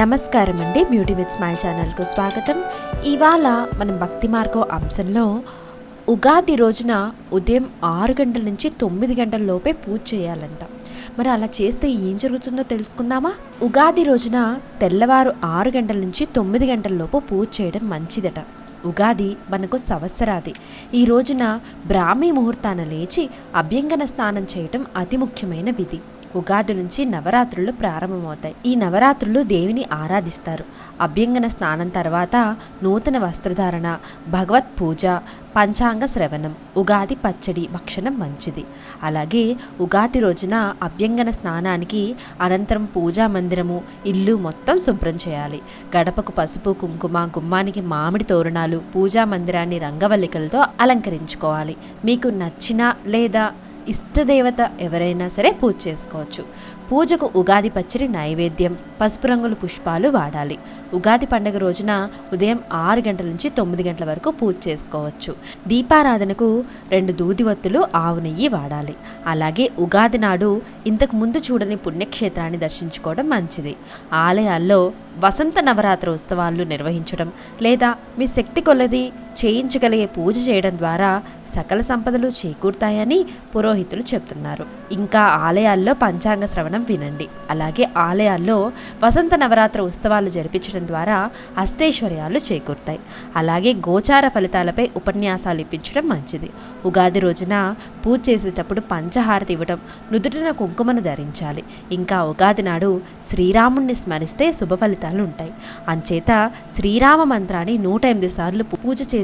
నమస్కారం అండి beauty with smile ఛానల్కు స్వాగతం. ఇవాళ మనం భక్తి మార్గం అంశంలో ఉగాది రోజున ఉదయం ఆరు గంటల నుంచి తొమ్మిది గంటల లోపే పూజ చేయాలంట. మరి అలా చేస్తే ఏం జరుగుతుందో తెలుసుకుందామా? ఉగాది రోజున తెల్లవారు ఆరు గంటల నుంచి తొమ్మిది గంటల లోపు పూజ చేయడం మంచిదట. ఉగాది మనకు సంవత్సరాది ఈ రోజున బ్రాహ్మీ ముహూర్తాన లేచి అభ్యంగన స్నానం చేయటం అతి ముఖ్యమైన విధి. ఉగాది నుంచి నవరాత్రులు ప్రారంభమవుతాయి. ఈ నవరాత్రులు దేవిని ఆరాధిస్తారు. అభ్యంగన స్నానం తర్వాత నూతన వస్త్రధారణ భగవత్ పూజ పంచాంగ శ్రవణం ఉగాది పచ్చడి భక్షణం మంచిది. అలాగే ఉగాది రోజున అభ్యంగన స్నానానికి అనంతరం పూజా మందిరము ఇల్లు మొత్తం శుభ్రం చేయాలి. గడపకు పసుపు కుంకుమ గుమ్మానికి మామిడి తోరణాలు పూజా మందిరాన్ని రంగవల్లికలతో అలంకరించుకోవాలి. మీకు నచ్చిన లేదా ఇష్టదేవత ఎవరైనా సరే పూజ చేసుకోవచ్చు. పూజకు ఉగాది పచ్చడి నైవేద్యం పసుపు రంగుల పుష్పాలు వాడాలి. ఉగాది పండుగ రోజున ఉదయం ఆరు గంటల నుంచి తొమ్మిది గంటల వరకు పూజ చేసుకోవచ్చు. దీపారాధనకు రెండు దూదివత్తులు ఆవు నెయ్యి వాడాలి. అలాగే ఉగాది నాడు ఇంతకు ముందు చూడని పుణ్యక్షేత్రాన్ని దర్శించుకోవడం మంచిది. ఆలయాల్లో వసంత నవరాత్రి ఉత్సవాలు నిర్వహించడం లేదా మీ శక్తి కొలది చేయించగలిగే పూజ చేయడం ద్వారా సకల సంపదలు చేకూరుతాయని పురోహితులు చెప్తున్నారు. ఇంకా ఆలయాల్లో పంచాంగ శ్రవణం వినండి. అలాగే ఆలయాల్లో వసంత నవరాత్రి ఉత్సవాలు జరిపించడం ద్వారా అష్టైశ్వర్యాలు చేకూరుతాయి. అలాగే గోచార ఫలితాలపై ఉపన్యాసాలు ఇప్పించడం మంచిది. ఉగాది రోజున పూజ చేసేటప్పుడు పంచహారతి ఇవ్వడం నుదుటిన కుంకుమను ధరించాలి. ఇంకా ఉగాది నాడు శ్రీరాముణ్ణి స్మరిస్తే శుభ ఫలితాలు ఉంటాయి. అంచేత శ్రీరామ మంత్రాన్ని నూట ఎనిమిది సార్లు పూజ